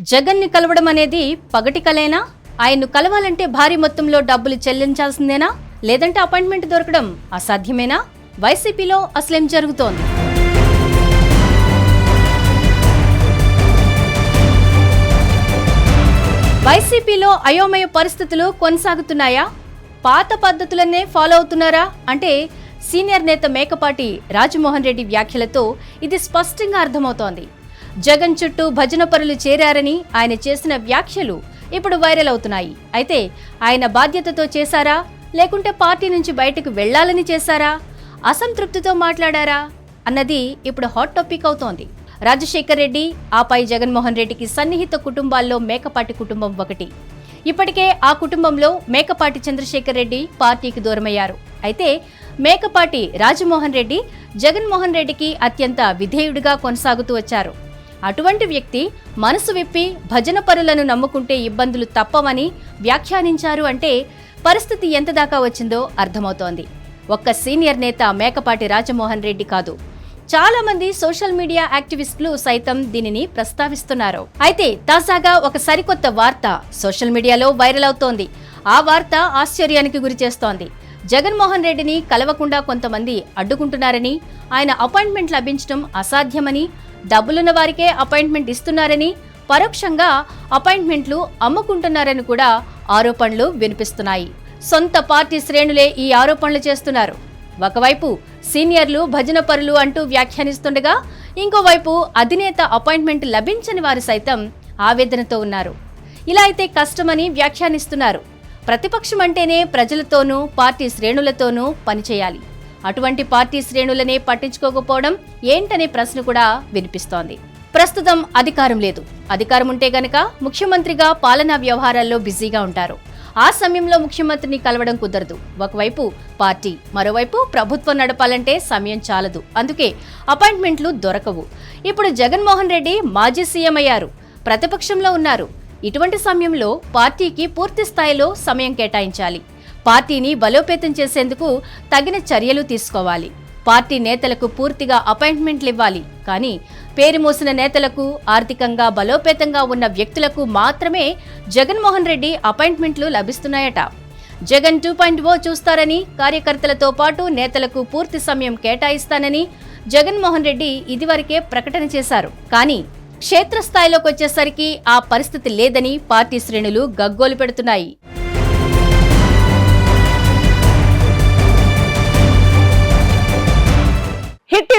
జగన్ని కలవడం అనేది పగటి కలేనా? ఆయన్ను కలవాలంటే భారీ మొత్తంలో డబ్బులు చెల్లించాల్సిందేనా? లేదంటే అపాయింట్మెంట్ దొరకడం అసాధ్యమేనా? వైసీపీలో అసలేం జరుగుతోంది? వైసీపీలో అయోమయ పరిస్థితులు కొనసాగుతున్నాయా? పాత పద్ధతులనే ఫాలో అవుతున్నారా? అంటే సీనియర్ నేత మేకపాటి రాజమోహన్ రెడ్డి వ్యాఖ్యలతో ఇది స్పష్టంగా అర్థమవుతోంది. జగన్ చుట్టూ భజన పరులు చేరారని ఆయన చేసిన వ్యాఖ్యలు ఇప్పుడు వైరల్ అవుతున్నాయి. అయితే ఆయన బాధ్యతతో చేశారా? లేకుంటే పార్టీ నుంచి బయటకు వెళ్ళాలని చేశారా? అసంతృప్తితో మాట్లాడారా? అన్నది ఇప్పుడు హాట్ టాపిక్ అవుతోంది. రాజశేఖర్ రెడ్డి ఆపై జగన్మోహన్ రెడ్డికి సన్నిహిత కుటుంబాల్లో మేకపాటి కుటుంబం ఒకటి. ఇప్పటికే ఆ కుటుంబంలో మేకపాటి చంద్రశేఖర్ రెడ్డి పార్టీకి దూరమయ్యారు. అయితే మేకపాటి రాజమోహన్ రెడ్డి జగన్మోహన్ రెడ్డికి అత్యంత విధేయుడిగా కొనసాగుతూ వచ్చారు. అటువంటి వ్యక్తి మనసు విప్పి భజన పరులను నమ్ముకుంటే ఇబ్బందులు తప్పవని వ్యాఖ్యానించారు అంటే పరిస్థితి ఎంత దాకా వచ్చిందో అర్థమవుతోంది. ఒక్క సీనియర్ నేత మేకపాటి రాజమోహన్ రెడ్డి కాదు. చాలామంది సోషల్ మీడియా యాక్టివిస్టులు సైతం దీనిని ప్రస్తావిస్తున్నారు. అయితే తాజాగా ఒక సరికొత్త వార్త సోషల్ మీడియాలో వైరల్ అవుతోంది. ఆ వార్త ఆశ్చర్యానికి గురి చేస్తోంది. జగన్మోహన్ రెడ్డిని కలవకుండా కొంతమంది అడ్డుకుంటున్నారని ఆయన అపాయింట్మెంట్ లభించడం అసాధ్యమని డబ్బులున్న వారికే అపాయింట్మెంట్ ఇస్తున్నారని పరోక్షంగా అపాయింట్మెంట్లు అమ్ముకుంటున్నారని కూడా ఆరోపణలు వినిపిస్తున్నాయి. సొంత పార్టీ శ్రేణులే ఈ ఆరోపణలు చేస్తున్నారు. ఒకవైపు సీనియర్లు భజన పరులు అంటూ వ్యాఖ్యానిస్తుండగా ఇంకోవైపు అధినేత అపాయింట్మెంట్ లభించని వారు సైతం ఆవేదనతో ఉన్నారు. ఇలా అయితే కష్టమని వ్యాఖ్యానిస్తున్నారు. ప్రతిపక్షం అంటేనే ప్రజలతోనూ పార్టీ శ్రేణులతోనూ పనిచేయాలి. అటువంటి పార్టీ శ్రేణులనే పట్టించుకోకపోవడం ఏంటనే ప్రశ్న కూడా వినిపిస్తోంది. ప్రస్తుతం అధికారం లేదు. అధికారం ఉంటే గనక ముఖ్యమంత్రిగా పాలనా వ్యవహారాల్లో బిజీగా ఉంటారు. ఆ సమయంలో ముఖ్యమంత్రిని కలవడం కుదరదు. ఒకవైపు పార్టీ మరోవైపు ప్రభుత్వం నడపాలంటే సమయం చాలదు. అందుకే అపాయింట్మెంట్లు దొరకవు. ఇప్పుడు జగన్మోహన్ రెడ్డి మాజీ సీఎం అయ్యారు. ప్రతిపక్షంలో ఉన్నారు. ఇటువంటి సమయంలో పార్టీకి పూర్తి స్థాయిలో సమయం కేటాయించాలి. పార్టీని బలోపేతం చేసేందుకు తగిన చర్యలు తీసుకోవాలి. పార్టీ నేతలకు పూర్తిగా అపాయింట్మెంట్లు ఇవ్వాలి. కానీ పేరు మోసిన నేతలకు ఆర్థికంగా బలోపేతంగా ఉన్న వ్యక్తులకు మాత్రమే జగన్మోహన్ రెడ్డి అపాయింట్మెంట్లు లభిస్తున్నాయట. జగన్ టూ పాయింట్ ఓ చూస్తారని కార్యకర్తలతో పాటు నేతలకు పూర్తి సమయం కేటాయిస్తానని జగన్మోహన్ రెడ్డి ఇదివరకే ప్రకటన చేశారు. కానీ క్షేత్రస్థాయిలోకి వచ్చేసరికి ఆ పరిస్థితి లేదని పార్టీ శ్రేణులు గగ్గోలు పెడుతున్నాయి.